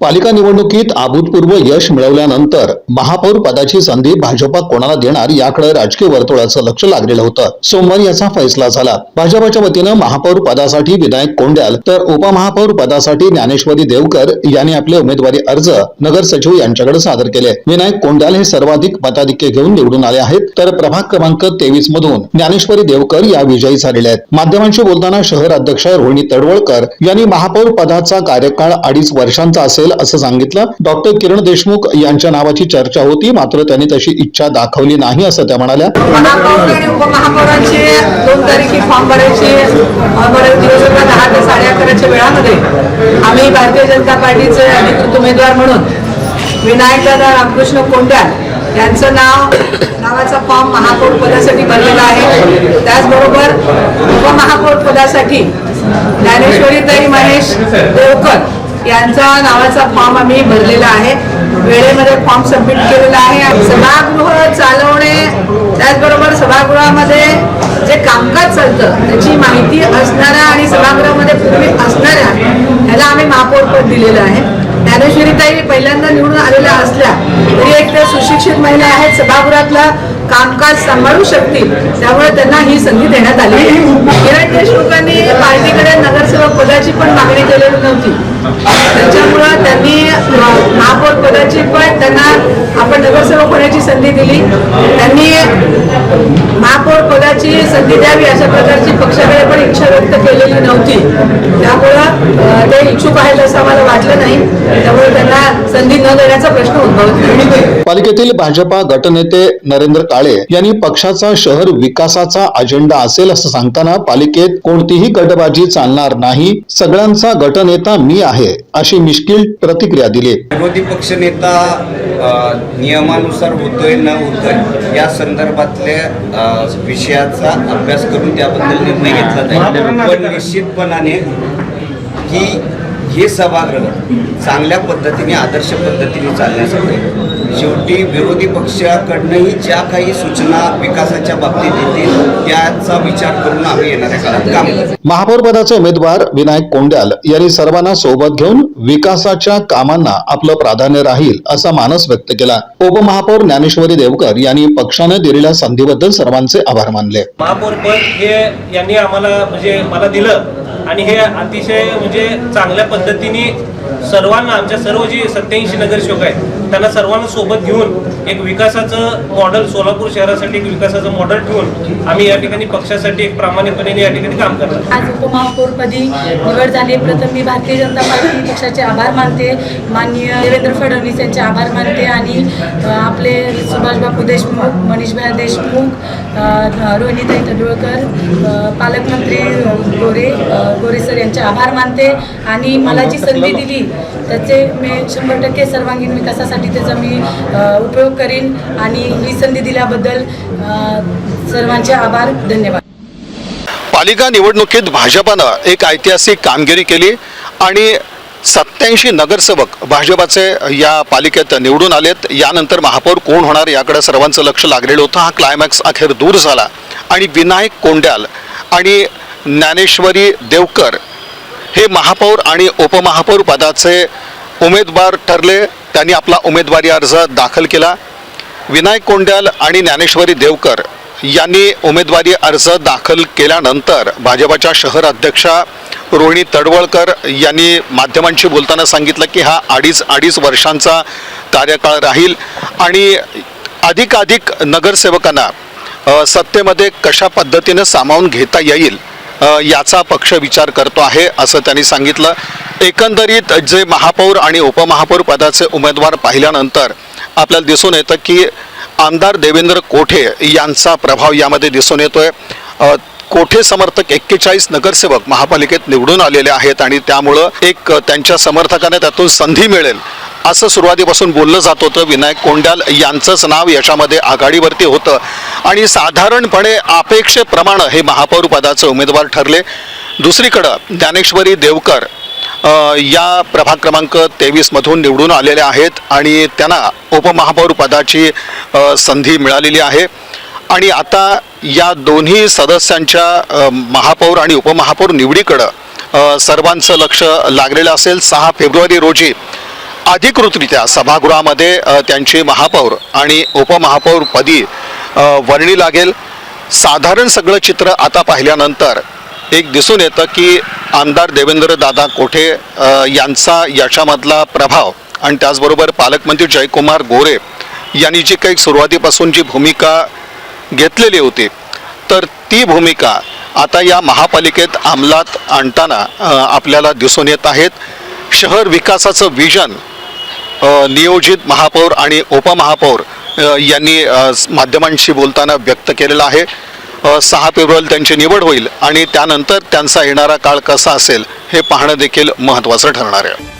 पालिका निवडणुकीत अभूतपूर्व यश मिळवल्यानंतर महापौर पदाची संधी भाजपा कोणाला देणार याकडे राजकीय वर्तुळाचं लक्ष लागलेलं होतं. सोमवारी याचा फैसला झाला. भाजपाच्या वतीनं महापौर पदासाठी विनायक कोंड्याल तर उपमहापौर पदासाठी ज्ञानेश्वरी देवकर यांनी आपले उमेदवारी अर्ज नगर सचिव यांच्याकडे सादर केले. विनायक कोंड्याल हे सर्वाधिक मताधिक्य घेऊन निवडून आले आहेत. तर प्रभाग क्रमांक तेवीस मधून ज्ञानेश्वरी देवकर या विजयी झालेल्या आहेत. माध्यमांशी बोलताना शहर अध्यक्ष रोहिणी तडवळकर यांनी महापौर पदाचा कार्यकाळ अडीच वर्षांचा असेल असं सांगितलं. डॉक्टर किरण देशमुख यांच्या नावाची चर्चा होती मात्र त्यांनी तशी इच्छा दाखवली नाही असं त्या म्हणाल्या. दोन फॉर्म भरायची दहा ते साडे अकराच्या वेळामध्ये. आम्ही भारतीय जनता पार्टीचे अधिकृत उमेदवार म्हणून विनायकदादा रामकृष्ण कोंड्याल यांचं नाव नावाचा फॉर्म महापौर पदासाठी भरलेला आहे. त्याचबरोबर उपमहापौर पदासाठी ज्ञानेश्वरीताई महेश देवकर यांचा नावाचा फॉर्म आम्ही भरलेला आहे. वेळेमध्ये फॉर्म सबमिट केलेला आहे सभागृह चालवणे त्याचबरोबर सभागृहामध्ये जे कामकाज चालतं त्याची माहिती असणाऱ्या आणि सभागृहामध्ये पूर्वी असणाऱ्या ह्याला आम्ही महापौरपद दिलेलं आहे. ज्ञानेश्वरीताई पहिल्यांदा निवडून आलेल्या असल्या तरी एक त्या सुशिक्षित महिला आहेत सभागृहातलं कामकाज सांभाळू शकतील त्यामुळे त्यांना ही संधी देण्यात आली किरण देशमुखांनी पार्टी पदाची पण मागणी केलेली नव्हती. त्याच्यामुळं त्यांनी महापौर पदाची पण त्यांना आपण नगरसेवक होण्याची संधी दिली. त्यांनी महापौर पदाची संधी द्यावी अशा प्रकारची पक्षाकडे पण इच्छा व्यक्त केलेली नव्हती. त्यामुळं ते इच्छुक आहेत असं आम्हाला वाटलं नाही. त्यामुळे त्यांना संधी न देण्याचा प्रश्न उद्भवतो पालिकेतील भाजपा गटनेते नरेंद्र काळे यांनी पक्षाचा शहर विकासाचा अजेंडा असेल असं सांगताना पालिकेत कोणतीही गटबाजी चालणार नाही सगळ्यांचा गटनेता मी आहे अशी मिश्किल प्रतिक्रिया दिली. विरोधी पक्षनेता नेता नियमानुसार होतोय न होतोय या संदर्भातल्या विषयाचा अभ्यास करून त्याबद्दल निर्णय घेतला जाईल. पण निश्चितपणाने की हे सभागृह चांगल्या पद्धतीने आदर्श पद्धतीने चालण्यासाठी शेवटी विरोधी पक्षाकडनंही ज्या काही सूचना विकासाच्या बाबतीत येतील त्याचा विचार करून आम्ही येणाऱ्या काळात काम करू. महापौर पदाचे उमेदवार विनायक कोंड्याल यांनी सर्वांना सोबत घेऊन विकासाच्या कामांना आपलं प्राधान्य राहील असा मानस व्यक्त केला. उपमहापौर ज्ञानेश्वरी देवकर यांनी पक्षाने दिलेल्या संधीबद्दल सर्वांचे आभार मानले. महापौर पद हे यांनी आम्हाला म्हणजे मला दिलं. आणि हे अतिशय म्हणजे चांगल्या पद्धतीने सर्वांना आमच्या सर्व जी सत्याऐंशी नगरसेवक आहेत त्यांना सर्वांना सोबत घेऊन एक विकासाचं मॉडेल सोलापूर शहरासाठी एक विकासाचं मॉडेल ठेवून आम्ही या ठिकाणी पक्षासाठी एक प्रामाणिकपणे या ठिकाणी काम करतो आज उपमहापौरपदी निवड झाली प्रथम मी भारतीय जनता पार्टी पक्षाचे आभार मानते. माननीय देवेंद्र फडणवीस यांचे आभार मानते आणि आपले सुभाषबाबू देशमुख मनीषभाई देशमुख अ, रोहिणीताई तडवळकर पालकमंत्री गोरे गोरे सर यांचे आभार मानते. आणि मला जी संधी दिली त्याचे मी शंभर टक्के सर्वांगीण विकासासाठी त्याचा मी उपयोग करीन आणि ही संधी दिल्याबद्दल सर्वांचे आभार धन्यवाद. पालिका निवडणुकीत भाजपानं एक ऐतिहासिक कामगिरी केली आणि सत्याऐंशी नगरसेवक भाजपाचे या पालिकेत निवडून आलेत. यानंतर महापौर कोण होणार याकडे सर्वांचं लक्ष लागलेलं होतं. हा क्लायमॅक्स अखेर दूर झाला. आणि विनायक कोंड्याल आणि ज्ञानेश्वरी देवकर हे महापौर आणि उपमहापौर पदाचे उमेदवार ठरले. त्यांनी आपला उमेदवारी अर्ज दाखल केला. विनायक कोंड्याल आणि ज्ञानेश्वरी देवकर यांनी उमेदवारी अर्ज दाखल केल्यानंतर भाजपाच्या शहर अध्यक्षा रोहिणी तडवळकर यांनी माध्यमांशी बोलताना सांगितलं की हा अडीच अडीच वर्षांचा कार्यकाळ राहील आणि अधिकाधिक नगरसेवकांना सत्तेमध्ये कशा पद्धतीनं सामावून घेता येईल? याचा पक्ष विचार करतो आहे असं त्यांनी सांगितलं. एकंदरीत जे महापौर आणि उपमहापौर पदाचे उमेदवार पाहिल्यानंतर आपल्याला दिसून येतं की आमदार देवेंद्र कोठे यांचा प्रभाव यामध्ये दिसून येतोय. कोठे समर्थक एक्केचाळीस नगरसेवक महापालिकेत निवडून आलेले आहेत आणि त्यामुळं एक त्यांच्या समर्थकाने त्यातून संधी मिळेल असं सुरुवातीपासून बोललं जात होतं. विनायक कोंडाल यांचंच नाव याच्यामध्ये आघाडीवरती होतं. आणि साधारणपणे अपेक्षेप्रमाणे हे महापौरपदाचं उमेदवार ठरले. दुसरीकडं ज्ञानेश्वरी देवकर या प्रभाग क्रमांक तेवीसमधून निवडून आलेले आहेत आणि त्यांना उपमहापौर पदाची संधी मिळालेली आहे. आणि आता या दोन्ही सदस्यांच्या महापौर आणि उपमहापौर निवडीकडं सर्वांचं लक्ष लागलेलं असेल. सहा फेब्रुवारी रोजी अधिकृतरित्या सभागृहामध्ये त्यांची महापौर आणि उपमहापौरपदी वर्णी लागेल. साधारण सगळं चित्र आता पाहिल्यानंतर एक दिसून येतं की आमदार देवेंद्र दादा कोठे यांचा याच्यामधला प्रभाव आणि त्याचबरोबर पालकमंत्री जयकुमार गोरे यांनी जी काही सुरुवातीपासून जी भूमिका घेतलेली होती. तर ती भूमिका आता या महापालिकेत अंमलात आणताना आपल्याला दिसून येत आहेत. शहर विकासाचं विजन नियोजित महापौर आणि उपमहापौर यांनी माध्यमांशी बोलताना व्यक्त केलेलं आहे. सहा फेब्रुवारी त्यांची निवड होईल आणि त्यानंतर त्यांचा येणारा काळ कसा असेल हे पाहणं देखील महत्त्वाचं ठरणार आहे.